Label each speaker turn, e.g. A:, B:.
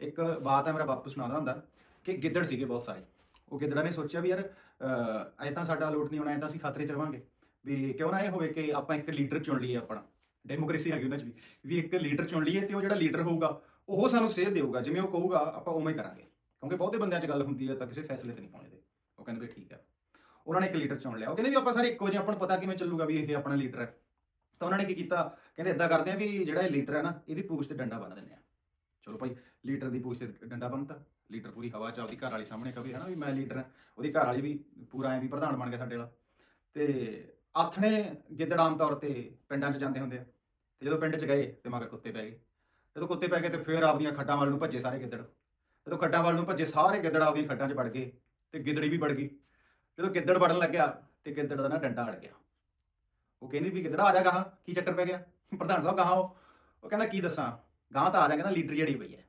A: ਇੱਕ ਬਾਤ ਹੈ ਮੇਰਾ ਬਾਪੂ ਸੁਣਾਉਂਦਾ ਹੁੰਦਾ ਕਿ ਗਿੱਦੜ ਸੀਗੇ ਬਹੁਤ ਸਾਰੇ। ਉਹ ਗਿੱਦੜਾਂ ਨੇ ਸੋਚਿਆ ਵੀ ਯਾਰ ਅਹ, ਐ ਤਾਂ ਸਾਡਾ ਲੋਟ ਨਹੀਂ ਹੋਣਾ ਐ ਤਾਂ ਅਸੀਂ ਖਤਰੇ ਚ ਰਵਾਂਗੇ। ਵੀ ਕਿਉਂ ਨਾ ਇਹ ਹੋਵੇ ਕਿ ਆਪਾਂ ਇੱਕ ਲੀਡਰ ਚੁਣ ਲਈਏ ਆਪਣਾ। ਡੈਮੋਕ੍ਰੇਸੀ ਹੈਗੀ ਉਹਨਾਂ 'ਚ ਵੀ। ਵੀ ਇੱਕ ਲੀਡਰ ਚੁਣ ਲਈਏ ਤੇ ਉਹ ਜਿਹੜਾ ਲੀਡਰ ਹੋਊਗਾ ਉਹ ਸਾਨੂੰ ਸੇਧ ਦੇਊਗਾ। ਜਿਵੇਂ ਉਹ ਕਹੂਗਾ ਆਪਾਂ ਉਵੇਂ ਹੀ ਕਰਾਂਗੇ। ਕਿਉਂਕਿ ਬਹੁਤੇ ਬੰਦਿਆਂ 'ਚ ਗੱਲ ਹੁੰਦੀ ਹੈ ਤਾਂ ਕਿਸੇ ਫੈਸਲੇ ਤੇ ਨਹੀਂ ਪਹੁੰਚਦੇ ਉਹ ਕਹਿੰਦੇ ਵੀ ਠੀਕ ਹੈ। ਉਹਨਾਂ ਨੇ ਇੱਕ ਲੀਡਰ ਚੁਣ ਲਿਆ। ਉਹ ਕਹਿੰਦੇ ਵੀ ਆਪਾਂ ਸਾਰੇ ਇੱਕੋ ਜਿਹੇ ਆਪਾਂ ਨੂੰ ਪਤਾ ਕਿਵੇਂ ਚੱਲੂਗਾ ਵੀ ਇਹ ਆਪਣਾ ਲੀਡਰ ਹੈ। ਤਾਂ ਉਹਨਾਂ ਨੇ ਕੀ ਕੀਤਾ? ਕਹਿੰਦੇ ਇਦਾਂ ਕਰਦੇ ਆ ਵੀ ਜਿਹੜਾ ਇਹ ਲੀਡਰ ਹੈ ਨਾ ਇਹਦੀ ਪੂਛ ਤੇ ਡੰਡਾ ਬੰਨ ਦਿੰਦੇ ਆ। ਚਲੋ ਭਾਈ ਲੀਡਰ ਦੀ ਪੂਛ ਤੇ ਡੰਡਾ ਬੰਨਤਾ। ਲੀਡਰ ਪੂਰੀ ਹਵਾ ਚ ਆਪਦੀ ਘਰ ਵਾਲੀ ਸਾਹਮਣੇ ਕਵੇ, ਹਨਾ ਵੀ ਮੈਂ ਲੀਡਰ ਹਾਂ ਉਹਦੀ ਘਰ ਵਾਲੀ ਵੀ ਪੂਰਾ ਐਂ ਵੀ ਪ੍ਰਧਾਨ ਬਣ ਗਿਆ ਸਾਡੇ ਵਾਲਾ। ਤੇ ਆਥਣੇ ਗਿੱਦੜ ਆਮ ਤੌਰ ਤੇ ਪਿੰਡਾਂ 'ਚ ਜਾਂਦੇ ਹੁੰਦੇ ਆ। ਤੇ ਜਦੋਂ ਪਿੰਡ 'ਚ ਗਏ, ਤੇ ਮਗਰ ਕੁੱਤੇ ਪੈ ਗਏ। ਜਦੋਂ ਕੁੱਤੇ ਪੈ ਗਏ, ਤੇ ਫਿਰ ਆਪਦੀਆਂ ਖੱਡਾਂ ਵੱਲ ਨੂੰ ਭੱਜੇ ਸਾਰੇ ਗਿੱਦੜ। ਜਦੋਂ ਖੱਡਾਂ ਵੱਲ ਨੂੰ ਭੱਜੇ, ਸਾਰੇ ਗਿੱਦੜ ਆਪਦੀਆਂ ਖੱਡਾਂ 'ਚ ਵੜ ਗਏ, ਤੇ ਗਿੱਦੜੀ ਵੀ ਵੜ ਗਈ। ਜਦੋਂ ਗਿੱਦੜ ਵੜਨ ਲੱਗਿਆ, ਤੇ ਗਿੱਦੜ ਦਾ ਨਾ ਡੰਡਾ ਅੜ ਗਿਆ। ਉਹ ਕਹਿੰਦੀ ਵੀ ਗਿੱਦੜਾ ਆ ਜਾ ਗਾਹਾਂ, ਕੀ ਚੱਕਰ ਪੈ ਗਿਆ? ਪ੍ਰਧਾਨ ਸਾਹਿਬ ਗਾਹਾਂ ਉਹ ਉਹ ਕਹਿੰਦਾ, ਕੀ ਦੱਸਾਂ? ਗਾਹਾਂ ਤਾਂ ਆ ਜਾ ਕਹਿੰਦਾ ਲੀਡਰ ਜਿਹੜੀ ਪਈ ਹੈ।